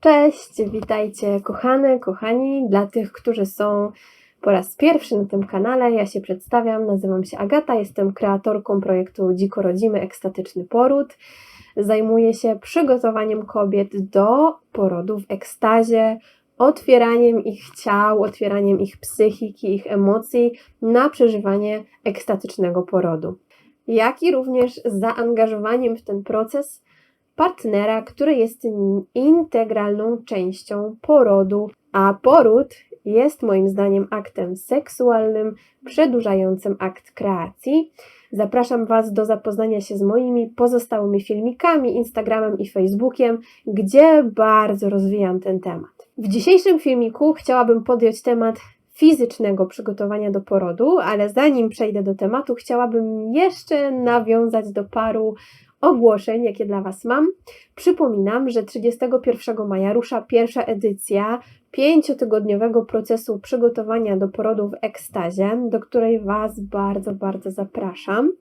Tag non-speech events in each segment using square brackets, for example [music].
Cześć, witajcie kochane, kochani. Dla tych, którzy są po raz pierwszy na tym kanale, ja się przedstawiam, nazywam się Agata, jestem kreatorką projektu Dziko Rodzimy Ekstatyczny Poród. Zajmuję się przygotowaniem kobiet do porodu w ekstazie, otwieraniem ich ciał, otwieraniem ich psychiki, ich emocji na przeżywanie ekstatycznego porodu. Jak i również zaangażowaniem w ten proces partnera, który jest integralną częścią porodu, a poród jest moim zdaniem aktem seksualnym przedłużającym akt kreacji. Zapraszam Was do zapoznania się z moimi pozostałymi filmikami, Instagramem i Facebookiem, gdzie bardzo rozwijam ten temat. W dzisiejszym filmiku chciałabym podjąć temat fizycznego przygotowania do porodu, ale zanim przejdę do tematu, chciałabym jeszcze nawiązać do paru ogłoszeń, jakie dla Was mam. Przypominam, że 31 maja rusza pierwsza edycja pięciotygodniowego procesu przygotowania do porodu w ekstazie, do której Was bardzo, bardzo zapraszam.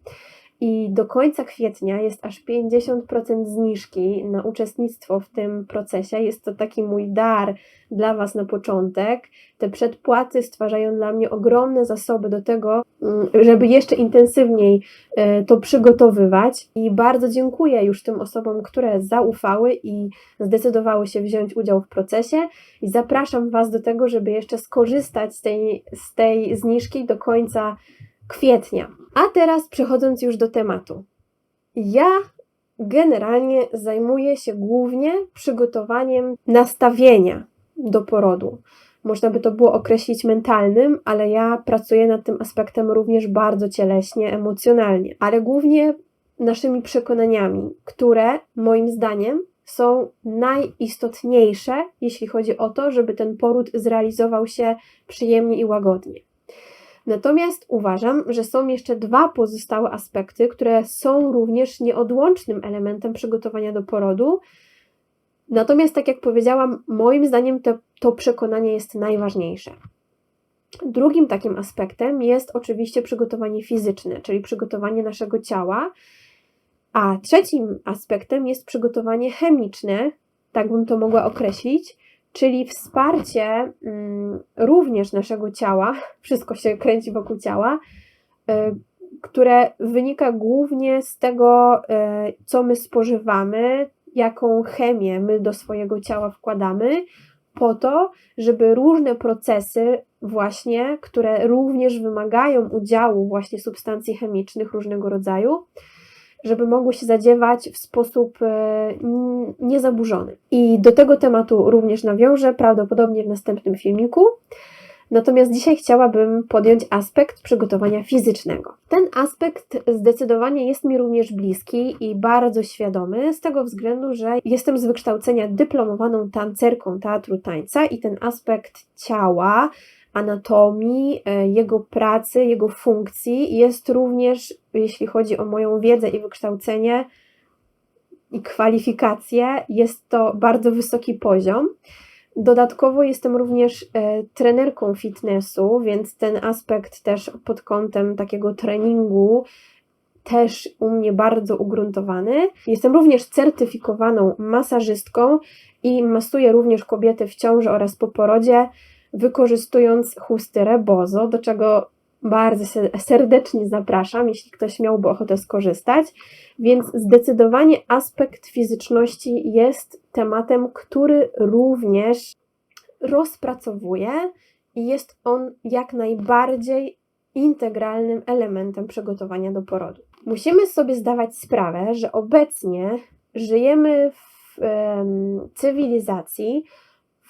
I do końca kwietnia jest aż 50% zniżki na uczestnictwo w tym procesie. Jest to taki mój dar dla Was na początek. Te przedpłaty stwarzają dla mnie ogromne zasoby do tego, mm, żeby jeszcze intensywniej e, to przygotowywać. I bardzo dziękuję już tym osobom, które zaufały i zdecydowały się wziąć udział w procesie. I zapraszam Was do tego, żeby jeszcze skorzystać z tej, z tej zniżki do końca kwietnia. A teraz przechodząc już do tematu. Ja generalnie zajmuję się głównie przygotowaniem nastawienia do porodu. Można by to było określić mentalnym, ale ja pracuję nad tym aspektem również bardzo cieleśnie, emocjonalnie, ale głównie naszymi przekonaniami, które moim zdaniem są najistotniejsze, jeśli chodzi o to, żeby ten poród zrealizował się przyjemnie i łagodnie. Natomiast uważam, że są jeszcze dwa pozostałe aspekty, które są również nieodłącznym elementem przygotowania do porodu. Natomiast, tak jak powiedziałam, moim zdaniem to, to przekonanie jest najważniejsze. Drugim takim aspektem jest oczywiście przygotowanie fizyczne, czyli przygotowanie naszego ciała, a trzecim aspektem jest przygotowanie chemiczne, tak bym to mogła określić, czyli wsparcie mm, również naszego ciała, [laughs] wszystko się kręci wokół ciała, y, które wynika głównie z tego, y, co my spożywamy, jaką chemię my do swojego ciała wkładamy, po to, żeby różne procesy, właśnie, które również wymagają udziału właśnie substancji chemicznych różnego rodzaju, żeby mogły się zadziewać w sposób e, niezaburzony. I do tego tematu również nawiążę prawdopodobnie w następnym filmiku. Natomiast dzisiaj chciałabym podjąć aspekt przygotowania fizycznego. Ten aspekt zdecydowanie jest mi również bliski i bardzo świadomy, z tego względu, że jestem z wykształcenia dyplomowaną tancerką teatru tańca i ten aspekt ciała, anatomii, e, jego pracy, jego funkcji jest również, jeśli chodzi o moją wiedzę i wykształcenie i kwalifikacje, jest to bardzo wysoki poziom. Dodatkowo jestem również e, trenerką fitnessu, więc ten aspekt też pod kątem takiego treningu też u mnie bardzo ugruntowany. Jestem również certyfikowaną masażystką i masuję również kobiety w ciąży oraz po porodzie wykorzystując chusty rebozo, do czego bardzo serdecznie zapraszam, jeśli ktoś miałby ochotę skorzystać. Więc zdecydowanie aspekt fizyczności jest tematem, który również rozpracowuję i jest on jak najbardziej integralnym elementem przygotowania do porodu. Musimy sobie zdawać sprawę, że obecnie żyjemy w um, cywilizacji,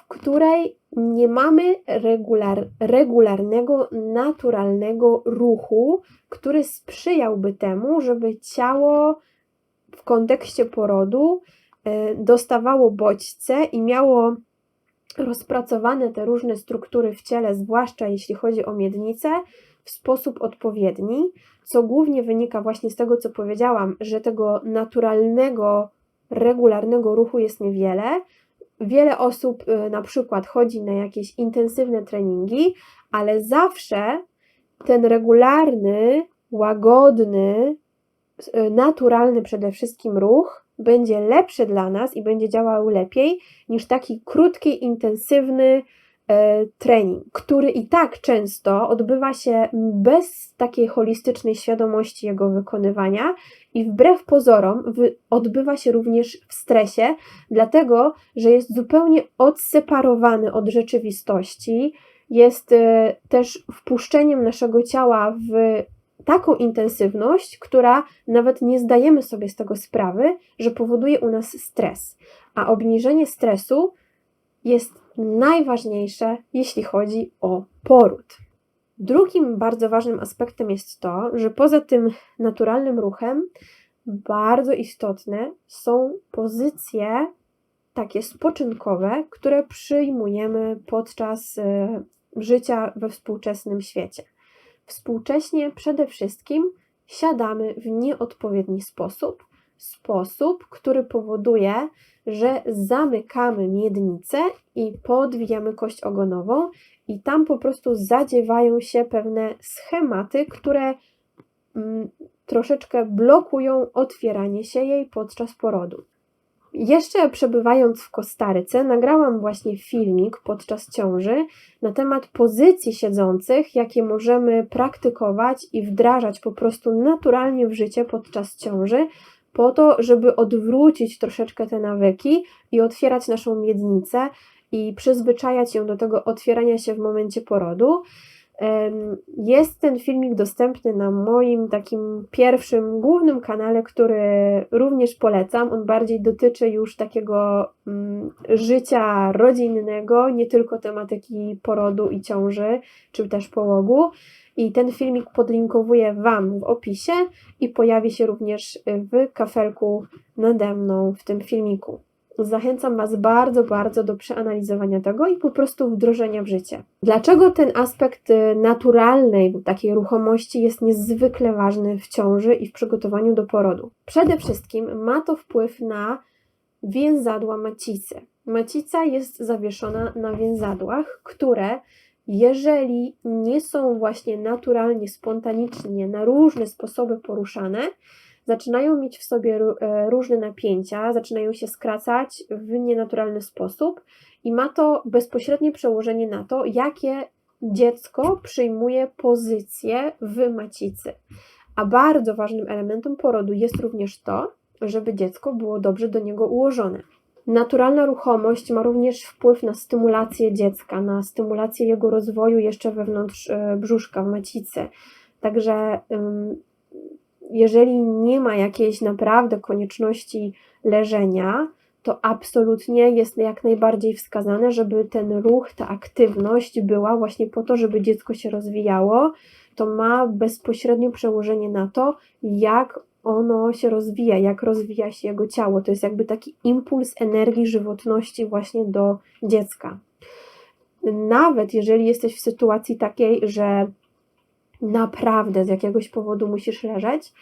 której nie mamy regular, regularnego, naturalnego ruchu, który sprzyjałby temu, żeby ciało w kontekście porodu e, dostawało bodźce i miało rozpracowane te różne struktury w ciele, zwłaszcza jeśli chodzi o miednicę, w sposób odpowiedni, co głównie wynika właśnie z tego, co powiedziałam, że tego naturalnego, regularnego ruchu jest niewiele, Wiele osób y, na przykład chodzi na jakieś intensywne treningi, ale zawsze ten regularny, łagodny, y, naturalny przede wszystkim ruch będzie lepsze dla nas i będzie działał lepiej niż taki krótki, intensywny trening, który i tak często odbywa się bez takiej holistycznej świadomości jego wykonywania i wbrew pozorom odbywa się również w stresie, dlatego że jest zupełnie odseparowany od rzeczywistości, jest e, też wpuszczeniem naszego ciała w taką intensywność, która nawet nie zdajemy sobie z tego sprawy, że powoduje u nas stres. A obniżenie stresu jest najważniejsze, jeśli chodzi o poród. Drugim bardzo ważnym aspektem jest to, że poza tym naturalnym ruchem, bardzo istotne są pozycje takie spoczynkowe, które przyjmujemy podczas e, życia we współczesnym świecie. Współcześnie przede wszystkim siadamy w nieodpowiedni sposób, sposób, który powoduje, że zamykamy miednicę i podwijamy kość ogonową, i tam po prostu zadziewają się pewne schematy, które mm, troszeczkę blokują otwieranie się jej podczas porodu. Jeszcze przebywając w Kostaryce, nagrałam właśnie filmik podczas ciąży na temat pozycji siedzących, jakie możemy praktykować i wdrażać po prostu naturalnie w życie podczas ciąży, po to, żeby odwrócić troszeczkę te nawyki i otwierać naszą miednicę i przyzwyczajać ją do tego otwierania się w momencie porodu. Jest ten filmik dostępny na moim takim pierwszym, głównym kanale, który również polecam. On bardziej dotyczy już takiego mm, życia rodzinnego, nie tylko tematyki porodu i ciąży, czy też połogu. I ten filmik podlinkowuję Wam w opisie i pojawi się również w kafelku nade mną w tym filmiku. Zachęcam Was bardzo, bardzo do przeanalizowania tego i po prostu wdrożenia w życie. Dlaczego ten aspekt y, naturalnej, takiej ruchomości jest niezwykle ważny w ciąży i w przygotowaniu do porodu? Przede wszystkim ma to wpływ na więzadła macicy. Macica jest zawieszona na więzadłach, które jeżeli nie są właśnie naturalnie, spontanicznie, na różne sposoby poruszane, zaczynają mieć w sobie e, różne napięcia, zaczynają się skracać w nienaturalny sposób i ma to bezpośrednie przełożenie na to, jakie dziecko przyjmuje pozycję w macicy. A bardzo ważnym elementem porodu jest również to, żeby dziecko było dobrze do niego ułożone. Naturalna ruchomość ma również wpływ na stymulację dziecka, na stymulację jego rozwoju jeszcze wewnątrz e, brzuszka, w macicy. Także jeżeli nie ma jakiejś naprawdę konieczności leżenia, to absolutnie jest jak najbardziej wskazane, żeby ten ruch, ta aktywność była właśnie po to, żeby dziecko się rozwijało. To ma bezpośrednie przełożenie na to, jak ono się rozwija, jak rozwija się jego ciało. To jest jakby taki impuls energii, żywotności właśnie do dziecka. Nawet jeżeli jesteś w sytuacji takiej, że naprawdę z jakiegoś powodu musisz leżeć,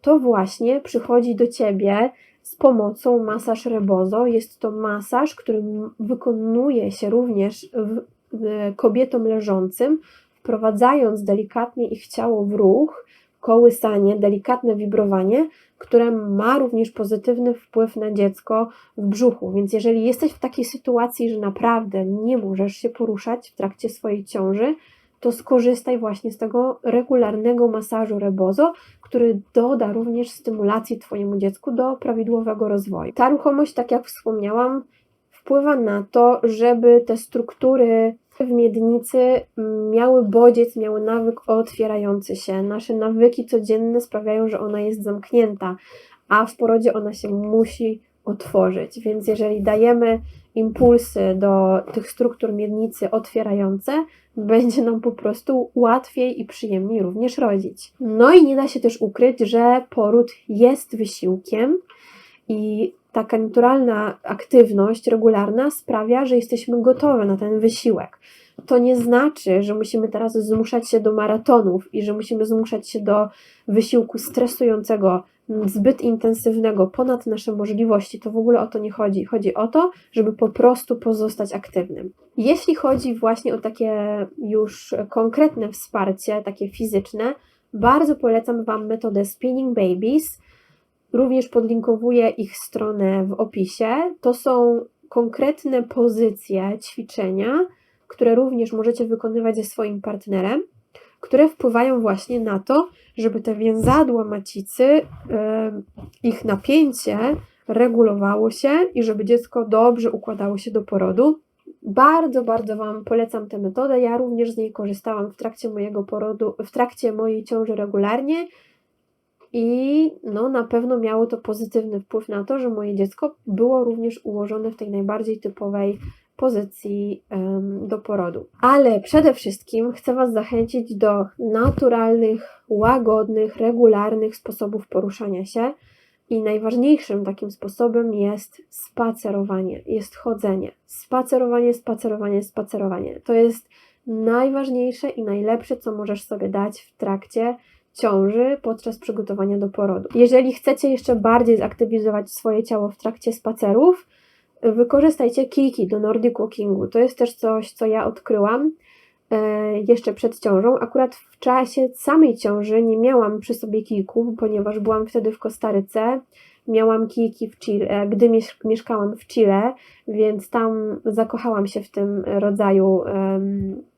to właśnie przychodzi do ciebie z pomocą masaż rebozo. Jest to masaż, który wykonuje się również w, w kobietom leżącym, wprowadzając delikatnie ich ciało w ruch, kołysanie, delikatne wibrowanie, które ma również pozytywny wpływ na dziecko w brzuchu. Więc jeżeli jesteś w takiej sytuacji, że naprawdę nie możesz się poruszać w trakcie swojej ciąży, to skorzystaj właśnie z tego regularnego masażu rebozo, który doda również stymulacji Twojemu dziecku do prawidłowego rozwoju. Ta ruchomość, tak jak wspomniałam, wpływa na to, żeby te struktury w miednicy miały bodziec, miały nawyk otwierający się. Nasze nawyki codzienne sprawiają, że ona jest zamknięta, a w porodzie ona się musi otworzyć. Więc jeżeli dajemy impulsy do tych struktur miednicy otwierające, [laughs] będzie nam po prostu łatwiej i przyjemniej również rodzić. No i nie da się też ukryć, że poród jest wysiłkiem i taka naturalna aktywność regularna sprawia, że jesteśmy gotowe na ten wysiłek. To nie znaczy, że musimy teraz zmuszać się do maratonów i że musimy zmuszać się do wysiłku stresującego, zbyt intensywnego, ponad nasze możliwości. To w ogóle o to nie chodzi. Chodzi o to, żeby po prostu pozostać aktywnym. Jeśli chodzi właśnie o takie już konkretne wsparcie, takie fizyczne, bardzo polecam Wam metodę Spinning Babies Również podlinkowuję ich stronę w opisie. To są konkretne pozycje, ćwiczenia, które również możecie wykonywać ze swoim partnerem, które wpływają właśnie na to, żeby te więzadła macicy, ich napięcie regulowało się i żeby dziecko dobrze układało się do porodu. Bardzo, bardzo Wam polecam tę metodę. Ja również z niej korzystałam w trakcie mojego porodu, w trakcie mojej ciąży regularnie i no, na pewno miało to pozytywny wpływ na to, że moje dziecko było również ułożone w tej najbardziej typowej pozycji um, do porodu. Ale przede wszystkim chcę Was zachęcić do naturalnych, łagodnych, regularnych sposobów poruszania się. I najważniejszym takim sposobem jest spacerowanie, jest chodzenie. Spacerowanie, spacerowanie, spacerowanie. To jest najważniejsze i najlepsze, co możesz sobie dać w trakcie ciąży podczas przygotowania do porodu. Jeżeli chcecie jeszcze bardziej zaktywizować swoje ciało w trakcie spacerów, wykorzystajcie kijki do Nordic Walkingu. To jest też coś, co ja odkryłam e, jeszcze przed ciążą. Akurat w czasie samej ciąży nie miałam przy sobie kijków, ponieważ byłam wtedy w Kostaryce. Miałam kijki w Chile, gdy mieszkałam w Chile, więc tam zakochałam się w tym rodzaju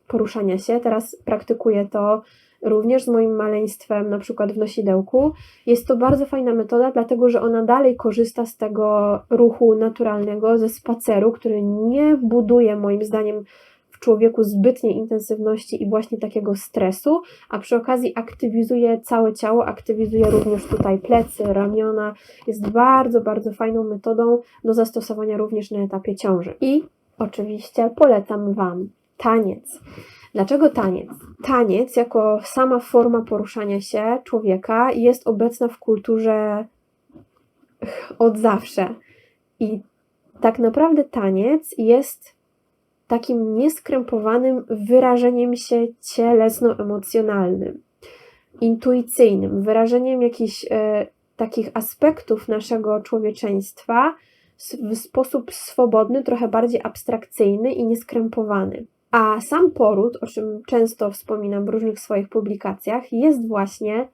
poruszania się. Teraz praktykuję to również z moim maleństwem, na przykład w nosidełku. Jest to bardzo fajna metoda, dlatego że ona dalej korzysta z tego ruchu naturalnego, ze spaceru, który nie buduje moim zdaniem w człowieku zbytniej intensywności i właśnie takiego stresu, a przy okazji aktywizuje całe ciało, aktywizuje również tutaj plecy, ramiona. Jest bardzo, bardzo fajną metodą do zastosowania również na etapie ciąży. I oczywiście polecam Wam taniec. Dlaczego taniec? Taniec, jako sama forma poruszania się człowieka, jest obecna w kulturze od zawsze. I tak naprawdę taniec jest takim nieskrępowanym wyrażeniem się cielesno-emocjonalnym, intuicyjnym, wyrażeniem jakichś e, takich aspektów naszego człowieczeństwa w sposób swobodny, trochę bardziej abstrakcyjny i nieskrępowany. A sam poród, o czym często wspominam w różnych swoich publikacjach, jest właśnie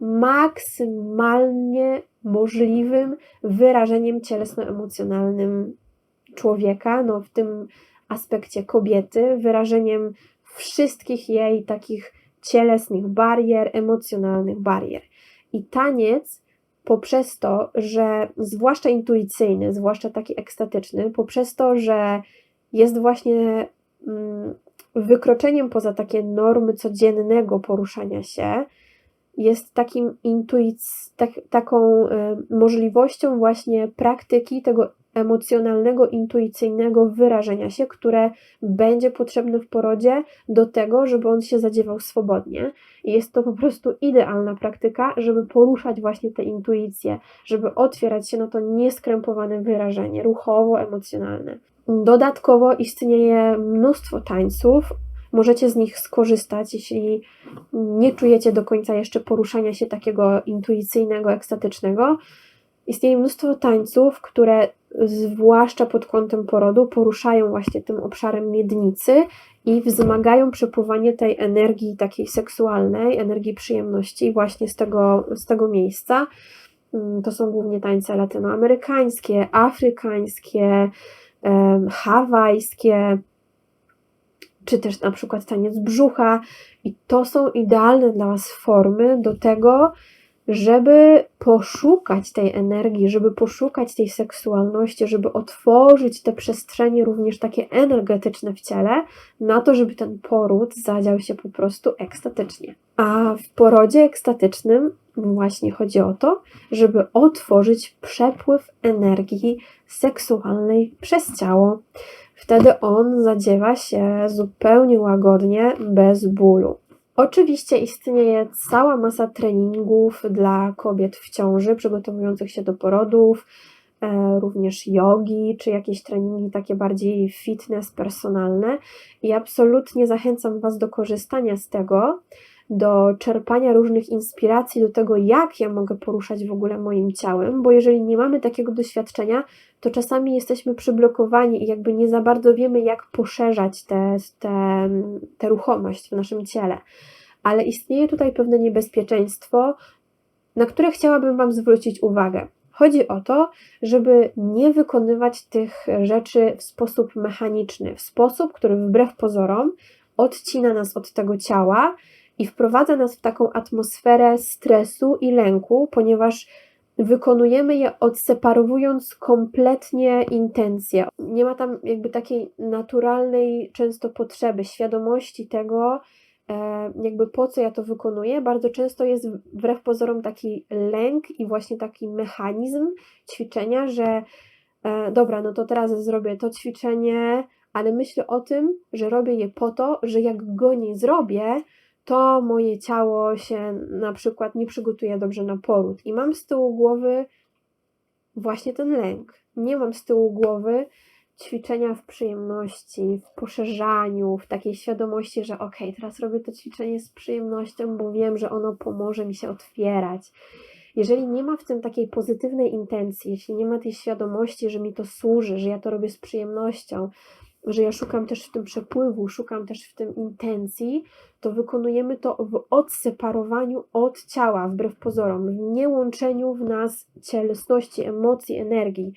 maksymalnie możliwym wyrażeniem cielesno-emocjonalnym człowieka, no w tym aspekcie kobiety, wyrażeniem wszystkich jej takich cielesnych barier, emocjonalnych barier. I taniec poprzez to, że zwłaszcza intuicyjny, zwłaszcza taki ekstatyczny, poprzez to, że jest właśnie wykroczeniem poza takie normy codziennego poruszania się, jest takim intuic, tak, taką y, możliwością właśnie praktyki tego emocjonalnego, intuicyjnego wyrażenia się, które będzie potrzebne w porodzie do tego, żeby on się zadziewał swobodnie. Jest to po prostu idealna praktyka, żeby poruszać właśnie te intuicje, żeby otwierać się na to nieskrępowane wyrażenie ruchowo-emocjonalne. Dodatkowo istnieje mnóstwo tańców. Możecie z nich skorzystać, jeśli nie czujecie do końca jeszcze poruszania się takiego intuicyjnego, ekstatycznego. Istnieje mnóstwo tańców, które zwłaszcza pod kątem porodu poruszają właśnie tym obszarem miednicy i wzmagają przepływanie tej energii takiej seksualnej, energii przyjemności właśnie z tego, z tego miejsca. Mm, to są głównie tańce latynoamerykańskie, afrykańskie, hawajskie, czy też na przykład taniec brzucha. I to są idealne dla Was formy do tego, żeby poszukać tej energii, żeby poszukać tej seksualności, żeby otworzyć te przestrzenie również takie energetyczne w ciele, na to, żeby ten poród zadział się po prostu ekstatycznie. A w porodzie ekstatycznym właśnie chodzi o to, żeby otworzyć przepływ energii seksualnej przez ciało. Wtedy on zadziewa się zupełnie łagodnie, bez bólu. Oczywiście istnieje cała masa treningów dla kobiet w ciąży, przygotowujących się do porodów, e, również jogi, czy jakieś treningi takie bardziej fitness, personalne. I absolutnie zachęcam Was do korzystania z tego, do czerpania różnych inspiracji, do tego, jak ja mogę poruszać w ogóle moim ciałem, bo jeżeli nie mamy takiego doświadczenia, to czasami jesteśmy przyblokowani i jakby nie za bardzo wiemy, jak poszerzać tę ruchomość w naszym ciele. Ale istnieje tutaj pewne niebezpieczeństwo na które chciałabym Wam zwrócić uwagę. Chodzi o to, żeby nie wykonywać tych rzeczy w sposób mechaniczny, w sposób, który wbrew pozorom odcina nas od tego ciała i wprowadza nas w taką atmosferę stresu i lęku, ponieważ wykonujemy je odseparowując kompletnie intencje. Nie ma tam jakby takiej naturalnej często potrzeby, świadomości tego, e, jakby po co ja to wykonuję. Bardzo często jest wbrew pozorom taki lęk i właśnie taki mechanizm ćwiczenia, że e, dobra, no to teraz zrobię to ćwiczenie, ale myślę o tym, że robię je po to, że jak go nie zrobię, to moje ciało się na przykład nie przygotuje dobrze na poród. I mam z tyłu głowy właśnie ten lęk. Nie mam z tyłu głowy ćwiczenia w przyjemności, w poszerzaniu, w takiej świadomości, że ok, teraz robię to ćwiczenie z przyjemnością, bo wiem, że ono pomoże mi się otwierać. Jeżeli nie ma w tym takiej pozytywnej intencji, jeśli nie ma tej świadomości, że mi to służy, że ja to robię z przyjemnością, że ja szukam też w tym przepływu, szukam też w tym intencji, to wykonujemy to w odseparowaniu od ciała, wbrew pozorom, w niełączeniu w nas cielesności, emocji, energii.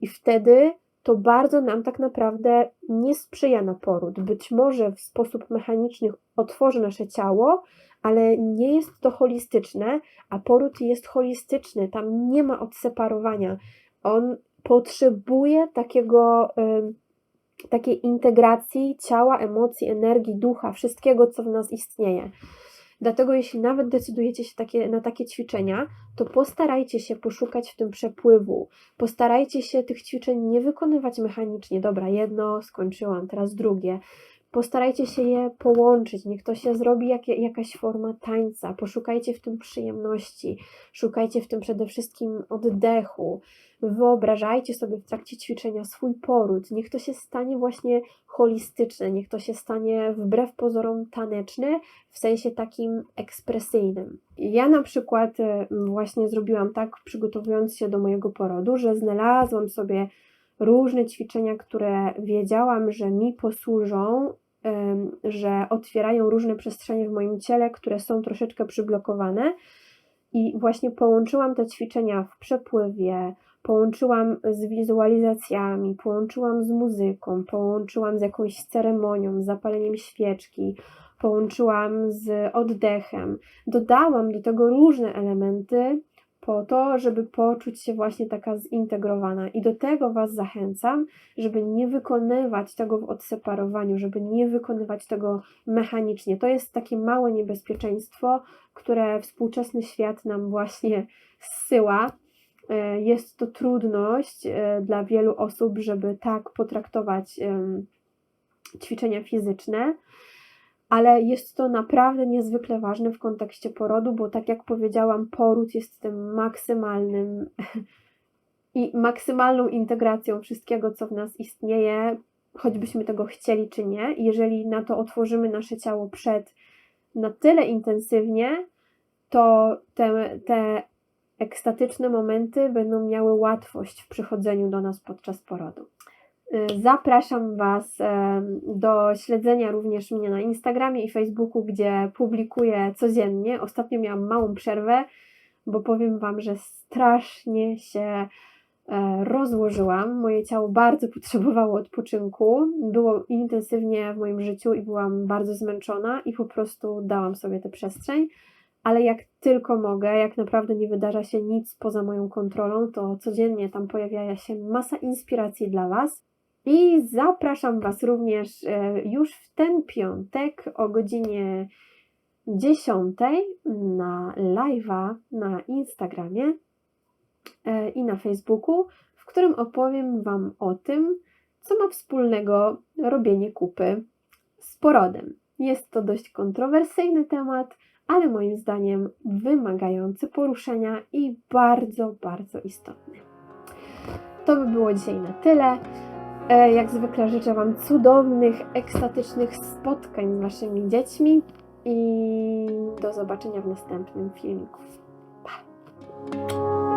I wtedy to bardzo nam tak naprawdę nie sprzyja na poród. Być może w sposób mechaniczny otworzy nasze ciało, ale nie jest to holistyczne, a poród jest holistyczny, tam nie ma odseparowania. On potrzebuje takiego. Yy, takiej integracji ciała, emocji, energii, ducha, wszystkiego, co w nas istnieje. Dlatego, jeśli nawet decydujecie się takie, na takie ćwiczenia, to postarajcie się poszukać w tym przepływu. Postarajcie się tych ćwiczeń nie wykonywać mechanicznie. Dobra, jedno skończyłam, teraz drugie. Postarajcie się je połączyć, niech to się zrobi jak, jakaś forma tańca. Poszukajcie w tym przyjemności, szukajcie w tym przede wszystkim oddechu. Wyobrażajcie sobie w trakcie ćwiczenia swój poród. Niech to się stanie właśnie holistyczne, niech to się stanie wbrew pozorom taneczne, w sensie takim ekspresyjnym. Ja na przykład e, właśnie zrobiłam tak, przygotowując się do mojego porodu, że znalazłam sobie różne ćwiczenia, które wiedziałam, że mi posłużą, że otwierają różne przestrzenie w moim ciele, które są troszeczkę przyblokowane. I właśnie połączyłam te ćwiczenia w przepływie, połączyłam z wizualizacjami, połączyłam z muzyką, połączyłam z jakąś ceremonią, z zapaleniem świeczki, połączyłam z oddechem. Dodałam do tego różne elementy, po to, żeby poczuć się właśnie taka zintegrowana. I do tego Was zachęcam, żeby nie wykonywać tego w odseparowaniu, żeby nie wykonywać tego mechanicznie. To jest takie małe niebezpieczeństwo, które współczesny świat nam właśnie zsyła. E, jest to trudność e, dla wielu osób, żeby tak potraktować ćwiczenia fizyczne ale jest to naprawdę niezwykle ważne w kontekście porodu, bo tak jak powiedziałam, poród jest tym maksymalnym [laughs] i maksymalną integracją wszystkiego, co w nas istnieje, choćbyśmy tego chcieli czy nie. Jeżeli na to otworzymy nasze ciało przed na tyle intensywnie, to te, te ekstatyczne momenty będą miały łatwość w przychodzeniu do nas podczas porodu. Y, zapraszam Was do śledzenia również mnie na Instagramie i Facebooku, gdzie publikuję codziennie. Ostatnio miałam małą przerwę, bo powiem Wam, że strasznie się e, rozłożyłam. Moje ciało bardzo [laughs] potrzebowało odpoczynku. Było intensywnie w moim życiu i byłam bardzo zmęczona i po prostu dałam sobie tę przestrzeń. Ale jak tylko mogę, jak naprawdę nie wydarza się nic poza moją kontrolą, to codziennie tam pojawia się masa inspiracji dla Was. I zapraszam Was również e, już w ten piątek o godzinie 10 na live'a na Instagramie e, i na Facebooku, w którym opowiem Wam o tym, co ma wspólnego robienie kupy z porodem. Jest to dość kontrowersyjny temat, ale moim zdaniem wymagający poruszenia i bardzo, bardzo istotny. To by było dzisiaj na tyle. E, jak zwykle życzę Wam cudownych, ekstatycznych spotkań z Waszymi dziećmi i do zobaczenia w następnym filmiku. Pa!